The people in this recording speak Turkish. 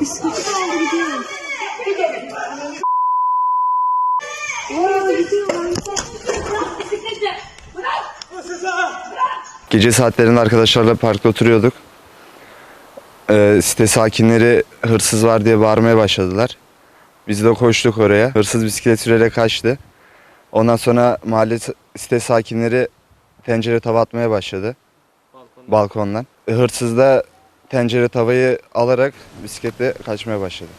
Bisikleti aldı gidiyor. Oo gidiyor lan. Gece saatlerinde arkadaşlarla parkta oturuyorduk. Ee, site sakinleri hırsız var diye bağırmaya başladılar. Biz de koştuk oraya. Hırsız bisiklet sürerek kaçtı. Ondan sonra mahalle site sakinleri tencere tava atmaya başladı balkondan. E, Hırsız da tencere tavayı alarak bisikletle kaçmaya başladı.